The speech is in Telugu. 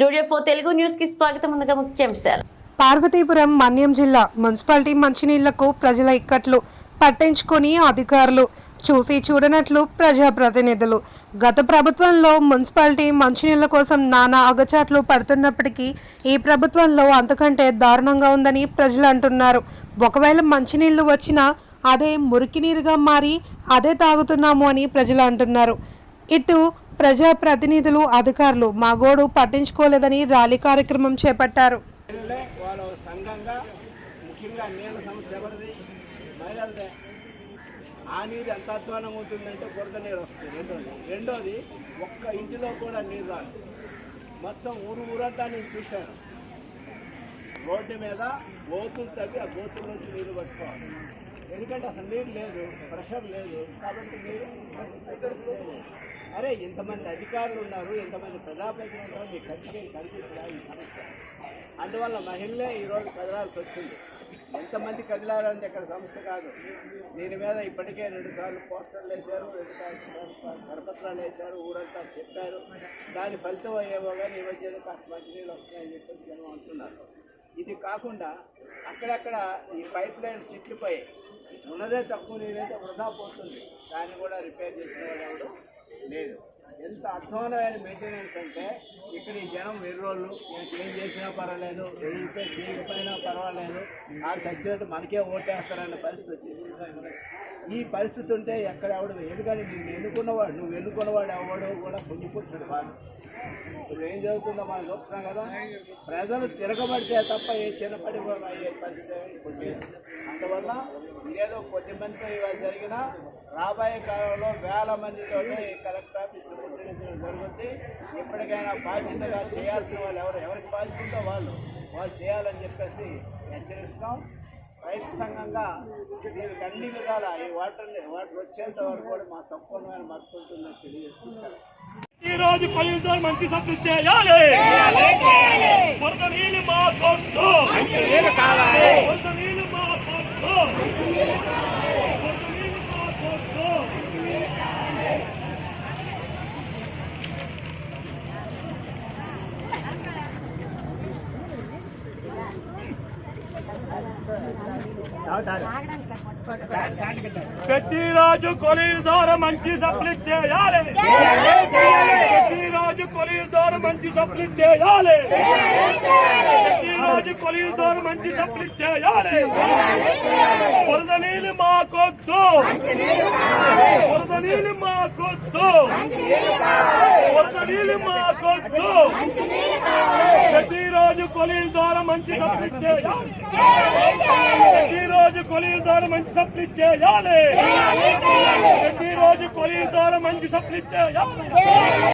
స్టూడియో ఫోర్ తెలుగు న్యూస్కి స్వాగతం ముందుగా ముఖ్యాంశాలు పార్వతీపురం మన్యం జిల్లా మున్సిపాలిటీ మంచినీళ్ళకు ప్రజల ఇక్కట్లు పట్టించుకొని అధికారులు చూసి చూడనట్లు ప్రజాప్రతినిధులు. గత ప్రభుత్వంలో మున్సిపాలిటీ మంచినీళ్ళ కోసం నానా అగచాట్లు పడుతున్నప్పటికీ ఈ ప్రభుత్వంలో అంతకంటే దారుణంగా ఉందని ప్రజలు అంటున్నారు. ఒకవేళ మంచినీళ్ళు వచ్చినా అదే మురికి నీరుగా మారి అదే తాగుతున్నాము అని ప్రజలు అంటున్నారు. ఇటు ప్రజాప్రతినిధులు అధికారులు మా గోడు పట్టించుకోలేదని ర్యాలీ కార్యక్రమం చేపట్టారు. సంఘంగా ముఖ్యంగా నీళ్ళ ఎవరిది? ఆ నీరు ఎంత అధ్వానం ఉంటుందంటే బురద నీరు వస్తుంది. రెండోది రెండోది ఒక్క ఇంటిలో కూడా నీరు రాదు. మొత్తం ఊరు ఊరంతా నేను చూశాను. రోడ్డు మీద గోతులు తవ్వి ఆ గోతుల నుంచి నీరు పట్టుకోవాలి. ఎందుకంటే అసలు నీరు లేదు ప్రెషర్ లేదు. కాబట్టి మీరు అరే ఇంతమంది అధికారులు ఉన్నారు ఇంతమంది ప్రజాప్రతినిధులు ఉన్నారు మీకు ఖచ్చితంగా కనిపించరా ఈ సమస్య. అందువల్ల మహిళలే ఈరోజు కదలాల్సి వచ్చింది. ఎంతమంది కదిలారంటే ఇక్కడ సమస్య కాదు. దీని మీద ఇప్పటికే రెండు సార్లు పోస్టర్లు వేశారు రెండు సార్లు కరపత్రాలు వేశారు ఊరంతా చెప్పారు. దాని ఫలితం అయ్యేవో కానీ ఈ మధ్య కాస్త మంచినీళ్ళు వస్తున్నాయని చెప్పేసి జనం అంటున్నారు. ఇది కాకుండా అక్కడక్కడ ఈ పైప్ లైన్ చిట్లిపోయి ఉన్నదే తక్కువ నీరైతే వృధా పోతుంది. దాన్ని కూడా రిపేర్ చేసిన వాళ్ళు లేదు. ఎంత అధ్వానమైన మెయింటెనెన్స్ అంటే ఇక్కడ ఈ జనం వెర్రోళ్ళు నేను ఏం చేసినా పర్వాలేదు ఏం రిపేర్ చేయకపోయినా పర్వాలేదు ఆ చచ్చినట్టు మనకే ఓటేస్తారన్న పరిస్థితి వచ్చేసింది. ఈ పరిస్థితి ఉంటే ఎక్కడ ఎవడు ఎందుకని నేను ఎన్నుకున్నవాడు నువ్వు ఎన్నుకున్నవాడు ఎవడో కూడా పొంగిపుచ్చాడు వాడు. ఏం జరుగుతుందో మనం చూస్తున్నాం కదా. ప్రజలు తిరగబడితే తప్ప ఏ చిన్నపడి కూడా అయ్యే పరిస్థితి ఇప్పుడు అందువల్ల ఏదో కొద్ది మందితో ఇవాళ జరిగిన రాబోయే కాలంలో వేల మందితో ఈ కలెక్టర్ ఆఫీస్ జరుగుతుంది. ఎప్పటికైనా బాధ్యతగా చేయాల్సిన వాళ్ళు ఎవరు ఎవరికి బాధ్యత వాళ్ళు వాళ్ళు చేయాలని చెప్పేసి హెచ్చరిస్తాం. రైతు సంఘంగా దీనికి అన్ని విధాల ఈ వాటర్ వాటర్ వచ్చేంత వరకు కూడా మా సంపూర్ణమైన మద్దతు ఉంటుందని తెలియజేస్తున్నాం ఈ రోజు కొలితో మంచి సత్తు చేయాలి వరద నీళ్ళు మా కొట్టు వరద నీళ్ళు మా కొట్టు వరద నీళ్ళు మా కొట్టు ప్రతిరోజు కొలీల ద్వారా మంచి సప్లై చేయాలి. ప్రతిరోజు కొలీల ద్వారా మంచి సప్లై చేయాలి. ప్రతిరోజు కొలీల ద్వారా మంచి సప్లై చేయాలి. వరద నీళ్ళు మాకొద్దు. వరద నీళ్ళు మాకొద్దు. వరద నీళ్ళు మాకొద్దు. రోజు కొలీల ద్వారా మంచి సప్లై చేయాలి. ప్రతిరోజు కొలీల ద్వారా మంచి సప్లై చేయాలి. ప్రతిరోజు కొలీల ద్వారా మంచి సప్లై చేయాలి.